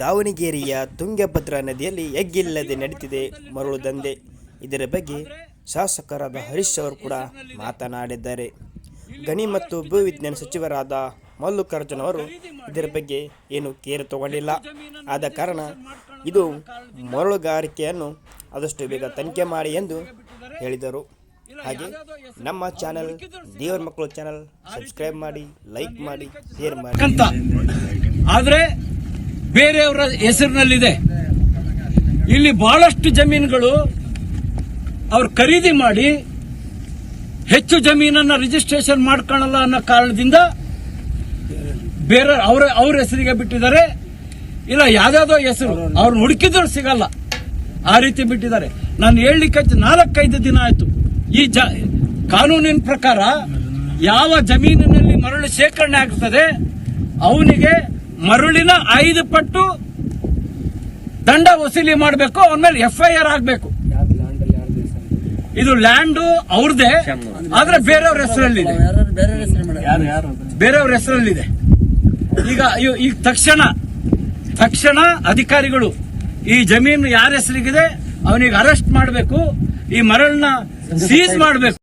ದಾವಣಗೆರೆಯ ತುಂಗಭದ್ರಾ ನದಿಯಲ್ಲಿ ಎಗ್ಗಿಲ್ಲದೆ ನಡೀತಿದೆ ಮರಳು ದಂಧೆ. ಇದರ ಬಗ್ಗೆ ಶಾಸಕರಾದ ಹರೀಶ್ ಅವರು ಕೂಡ ಮಾತನಾಡಿದ್ದಾರೆ. ಗಣಿ ಮತ್ತು ಭೂವಿಜ್ಞಾನ ಸಚಿವರಾದ ಮಲ್ಲಿಕಾರ್ಜುನ್ ಅವರು ಇದರ ಬಗ್ಗೆ ಏನು ಕೇರ್ ತಗೊಂಡಿಲ್ಲ. ಆದ ಕಾರಣ ಇದು ಮರಳುಗಾರಿಕೆಯನ್ನು ಆದಷ್ಟು ಬೇಗ ತನಿಖೆ ಮಾಡಿ ಎಂದು ಹೇಳಿದರು. ಹಾಗೆ ನಮ್ಮ ಚಾನಲ್ ದೇವರ ಮಕ್ಕಳು ಚಾನಲ್ ಸಬ್ಸ್ಕ್ರೈಬ್ ಮಾಡಿ, ಲೈಕ್ ಮಾಡಿ, ಶೇರ್ ಮಾಡಿ. ಆದ್ರೆ ಬೇರೆಯವರ ಹೆಸರಿನಲ್ಲಿದೆ. ಇಲ್ಲಿ ಬಹಳಷ್ಟು ಜಮೀನುಗಳು ಅವ್ರು ಖರೀದಿ ಮಾಡಿ ಹೆಚ್ಚು ಜಮೀನನ್ನ ರಿಜಿಸ್ಟ್ರೇಷನ್ ಮಾಡ್ಕೊಳ್ಳಲ್ಲ ಅನ್ನೋ ಕಾರಣದಿಂದ ಬೇರೆ ಅವರ ಅವ್ರ ಹೆಸರಿಗೆ ಬಿಟ್ಟಿದ್ದಾರೆ. ಇಲ್ಲ ಯಾವ್ದಾವ್ದೋ ಹೆಸರು ಅವ್ರನ್ನ ಹುಡುಕಿದ್ರು ಸಿಗಲ್ಲ. ಆ ರೀತಿ ಬಿಟ್ಟಿದ್ದಾರೆ. ನಾನು ಹೇಳಲಿಕ್ಕೆ ನಾಲ್ಕೈದು ದಿನ ಆಯ್ತು. ಈ ಜ ಕಾನೂನಿನ ಪ್ರಕಾರ ಯಾವ ಜಮೀನಿನಲ್ಲಿ ಮರಳು ಶೇಖರಣೆ ಆಗ್ತದೆ, ಅವನಿಗೆ ಮರಳಿನ ಐದು ಪಟ್ಟು ದಂಡ ವಸೂಲಿ ಮಾಡಬೇಕು ಅವ್ರ ಮೇಲೆ ಎಫ್ ಐ ಆರ್ ಆಗಬೇಕು. ಇದು ಲ್ಯಾಂಡ್ ಅವ್ರದೇ, ಆದ್ರೆ ಬೇರೆಯವ್ರ ಹೆಸರಲ್ಲಿದೆ. ಬೇರೆಯವ್ರ ಹೆಸರಲ್ಲಿದೆ. ಈಗ ಈಗ ತಕ್ಷಣ ತಕ್ಷಣ ಅಧಿಕಾರಿಗಳು, ಈ ಜಮೀನು ಯಾರ ಹೆಸರಿಗಿದೆ, ಅವನಿಗೆ ಅರೆಸ್ಟ್ ಮಾಡಬೇಕು, ಈ ಮರಳನ್ನ ಸೀಸ್ ಮಾಡಬೇಕು.